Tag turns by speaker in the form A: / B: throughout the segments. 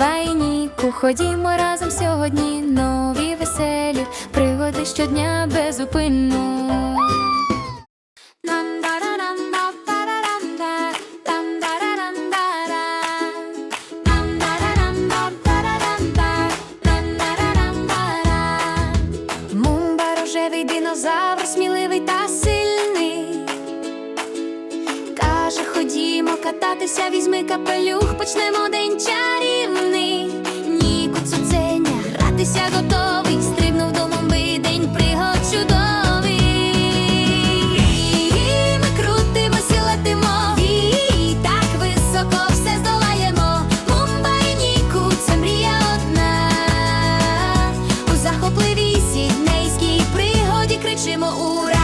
A: комбайніку, ходімо разом сьогодні нові веселі пригоди щодня безупинно. Мумба рожевий динозавр, сміливий та сильний. Каже, ходімо кататися, візьми капелюх, почнемо день час. ritmo ura.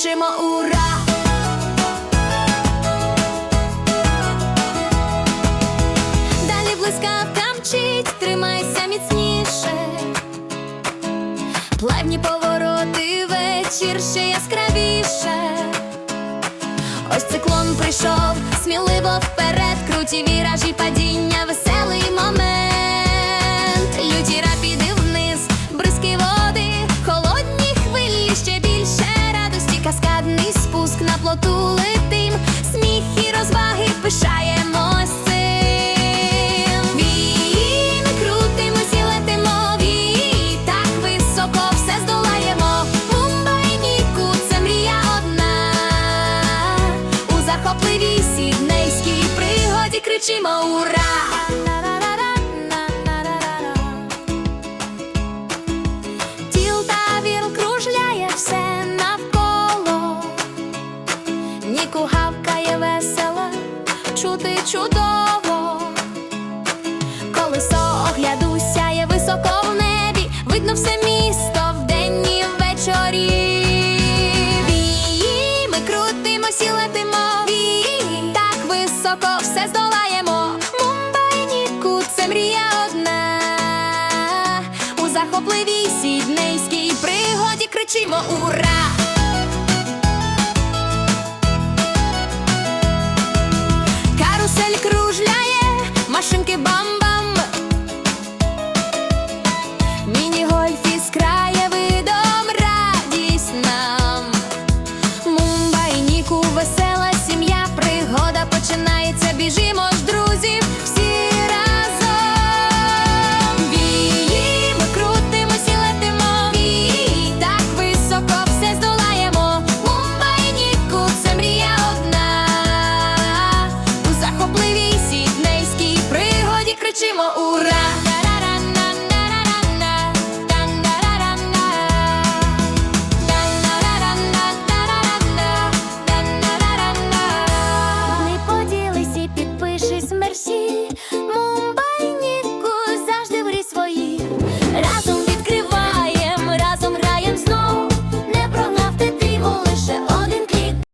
A: кричимо ура! Далі блискавка мчить, тримайся міцніше, плавні повороти вечір ще яскравіше. Ось циклон прийшов, сміливо вперед, круті віражі паді. кричимо ура! Тіл та він кружляє все навколо, Ніку гавкає весело, чути чудово, колесо огляду сяє високо в небі, видно все місце захопливій сіднейській пригоді кричимо ура!